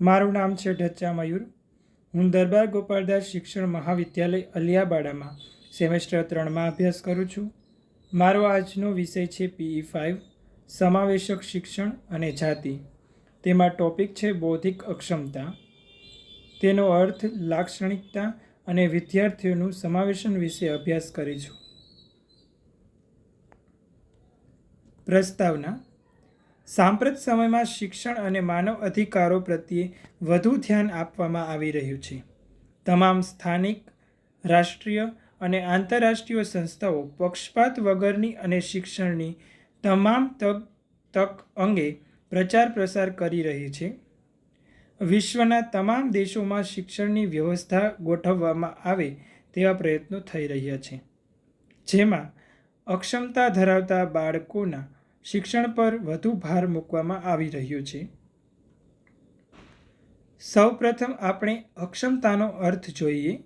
મારું નામ છે ઢચ્ચા મયુર. હું દરબાર ગોપાલદાસ શિક્ષણ મહાવિદ્યાલય અલિયાબાડામાં સેમેસ્ટર ત્રણમાં અભ્યાસ કરું છું. મારો આજનો વિષય છે પીઈ ફાઇવ સમાવેશક શિક્ષણ અને જાતિ. તેમાં ટોપિક છે બૌદ્ધિક અક્ષમતા. તેનો અર્થ લાક્ષણિકતા અને વિદ્યાર્થીઓનું સમાવેશન વિશે અભ્યાસ કરીશું પ્રસ્તાવના સાંપ્રત સમયમાં શિક્ષણ અને માનવ અધિકારો પ્રત્યે વધુ ધ્યાન આપવામાં આવી રહ્યું છે. તમામ સ્થાનિક, રાષ્ટ્રીય અને આંતરરાષ્ટ્રીય સંસ્થાઓ પક્ષપાત વગરની અને શિક્ષણની તમામ તક તક અંગે પ્રચાર પ્રસાર કરી રહી છે. વિશ્વના તમામ દેશોમાં શિક્ષણની વ્યવસ્થા ગોઠવવામાં આવે તેવા પ્રયત્નો થઈ રહ્યા છે. જેમાં અક્ષમતા ધરાવતા બાળકોના શિક્ષણ પર વધુ ભાર મૂકવામાં આવી રહ્યો છે. સૌપ્રથમ આપણે અક્ષમતાનો અર્થ જોઈએ.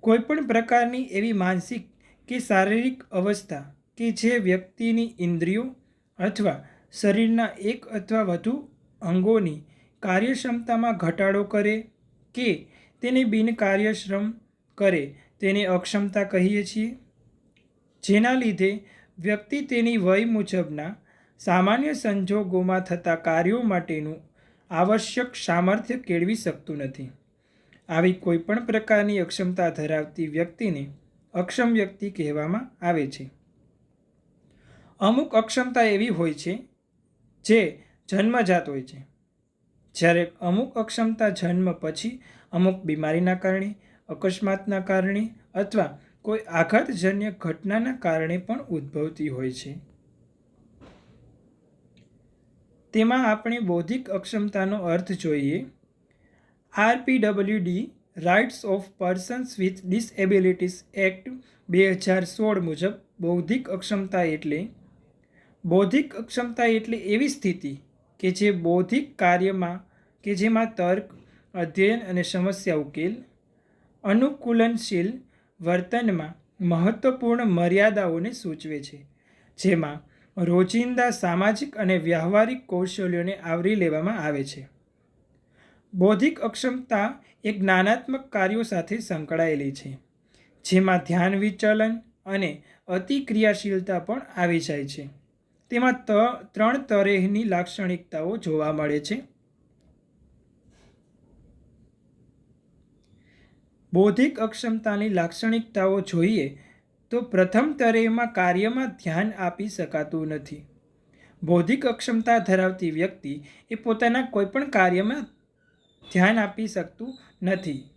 કોઈપણ પ્રકારની એવી માનસિક કે શારીરિક અવસ્થા કે જે વ્યક્તિની ઇન્દ્રિયો અથવા શરીરના એક અથવા વધુ અંગોની કાર્યક્ષમતામાં ઘટાડો કરે કે તેને બિનકાર્યશ્રમ કરે તેને અક્ષમતા કહીએ છીએ. જેના લીધે વ્યક્તિ તેની વય મુજબના સામાન્ય સંજોગોમાં થતા કાર્યો માટેનું આવશ્યક સામર્થ્ય કેળવી શકતું નથી. આવી કોઈપણ પ્રકારની અક્ષમતા ધરાવતી વ્યક્તિને અક્ષમ વ્યક્તિ કહેવામાં આવે છે. અમુક અક્ષમતા એવી હોય છે જે જન્મજાત હોય છે. જ્યારે અમુક અક્ષમતા જન્મ પછી અમુક બીમારીના કારણે, અકસ્માતના કારણે અથવા કોઈ આઘાતજન્ય ઘટનાના કારણે પણ ઉદ્ભવતી હોય છે. તેમાં આપણે બૌદ્ધિક અક્ષમતાનો અર્થ જોઈએ. RPWD rights of persons with disabilities act બે હજાર સોળ મુજબ બૌદ્ધિક અક્ષમતા એટલે, બૌદ્ધિક અક્ષમતા એટલે એવી સ્થિતિ કે જે બૌદ્ધિક કાર્યમાં કે જેમાં તર્ક, અધ્યયન અને સમસ્યા ઉકેલ, અનુકૂલનશીલ વર્તનમાં મહત્વપૂર્ણ મર્યાદાઓને સૂચવે છે, જેમાં રોજિંદા સામાજિક અને વ્યવહારિક કૌશલ્યોને આવરી લેવામાં આવે છે. બૌદ્ધિક અક્ષમતા એક જ્ઞાનાત્મક કાર્યો સાથે સંકળાયેલી છે, જેમાં ધ્યાન વિચલન અને અતિક્રિયાશીલતા પણ આવી જાય છે. તેમાં ત, ત્રણ તરેહની લાક્ષણિકતાઓ જોવા મળે છે. બૌદ્ધિક અક્ષમતાની લાક્ષણિકતાઓ જોઈએ તો પ્રથમ તરેમાં કાર્યમાં ધ્યાન આપી શકાતું નથી. બૌદ્ધિક અક્ષમતા ધરાવતી વ્યક્તિ એ પોતાના કોઈપણ કાર્યમાં ધ્યાન આપી શકતું નથી.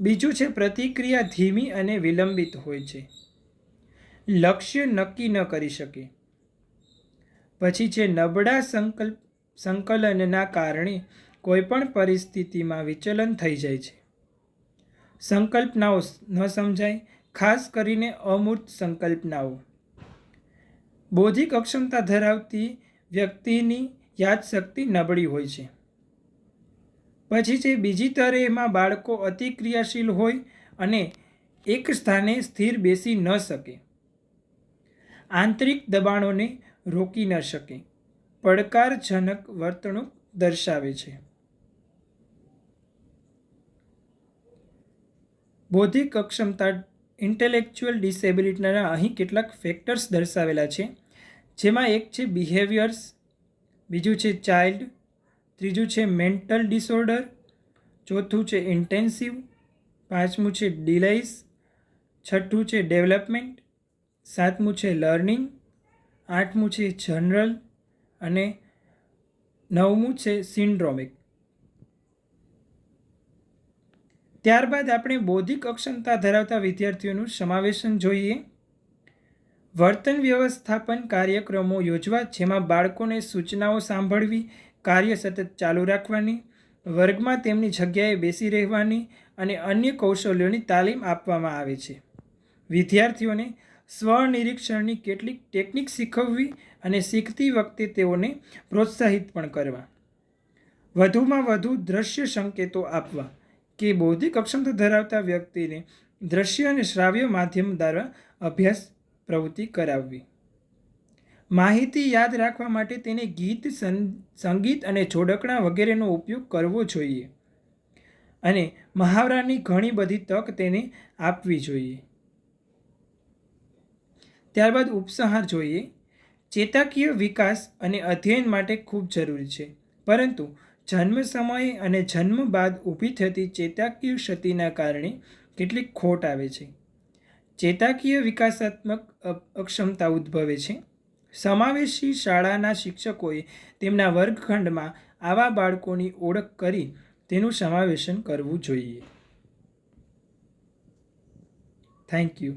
બીજું છે, પ્રતિક્રિયા ધીમી અને વિલંબિત હોય છે. લક્ષ્ય નક્કી ન કરી શકે. પછી છે, નબળા સંકલ્પ, સંકલનના કારણે કોઈપણ પરિસ્થિતિમાં વિચલન થઈ જાય છે. સંકલ્પનાઓ ન સમજાય, ખાસ કરીને અમૂર્ત સંકલ્પનાઓ. બૌદ્ધિક અક્ષમતા ધરાવતી વ્યક્તિની યાદશક્તિ નબળી હોય છે. પછી છે, બીજી તરે એમાં બાળકો અતિક્રિયાશીલ હોય અને એક સ્થાને સ્થિર બેસી ન શકે. આંતરિક દબાણોને રોકી ન શકે. પડકારજનક વર્તણૂક દર્શાવે છે. બૌદ્ધિક અક્ષમતા ઇન્ટેલેક્ચ્યુઅલ ડિસેબિલિટીના અહીં કેટલાક ફેક્ટર્સ દર્શાવેલા છે. જેમાં એક છે બિહેવિયર્સ બીજું છે ચાઇલ્ડ ત્રીજું છે મેન્ટલ ડિસઓર્ડર ચોથું છે ઇન્ટેન્સિવ પાંચમું છે ડિલાઇસ છઠ્ઠું છે ડેવલપમેન્ટ સાતમું છે લર્નિંગ આઠમું છે જનરલ અને નવમું છે સિન્ડ્રોમિક ત્યારબાદ આપણે બૌદ્ધિક અક્ષમતા ધરાવતા વિદ્યાર્થીઓનું સમાવેશન જોઈએ. વર્તન વ્યવસ્થાપન કાર્યક્રમો યોજવા, જેમાં બાળકોને સૂચનાઓ સાંભળવી, કાર્ય સતત ચાલુ રાખવાની, વર્ગમાં તેમની જગ્યાએ બેસી રહેવાની અને અન્ય કૌશલ્યોની તાલીમ આપવામાં આવે છે. વિદ્યાર્થીઓને સ્વનિરીક્ષણની કેટલીક ટેકનિક શીખવવી અને શીખતી વખતે તેઓને પ્રોત્સાહિત પણ કરવા. વધુમાં વધુ દ્રશ્ય સંકેતો આપવા. કે બૌદ્ધિક અક્ષમતા ધરાવતા વ્યક્તિને દ્રશ્ય અને શ્રાવ્ય માધ્યમ દ્વારા અભ્યાસ પ્રવૃત્તિ કરાવવી. માહિતી યાદ રાખવા માટે તેને ગીત સંગીત અને જોડકણા વગેરેનો ઉપયોગ કરવો જોઈએ અને મહાવરાની ઘણી બધી તક તેને આપવી જોઈએ. ત્યારબાદ ઉપસંહાર જોઈએ. ચેતાકીય વિકાસ અને અધ્યયન માટે ખૂબ જરૂરી છે. પરંતુ જન્મ સમયે અને જન્મ બાદ ઊભી થતી ચેતાકીય ક્ષતિના કારણે કેટલીક ખોટ આવે છે. ચેતાકીય વિકાસાત્મક અક્ષમતા ઉદ્ભવે છે. સમાવેશી શાળાના શિક્ષકોએ તેમના વર્ગખંડમાં આવા બાળકોની ઓળખ કરી તેનું સમાવેશન કરવું જોઈએ. Thank you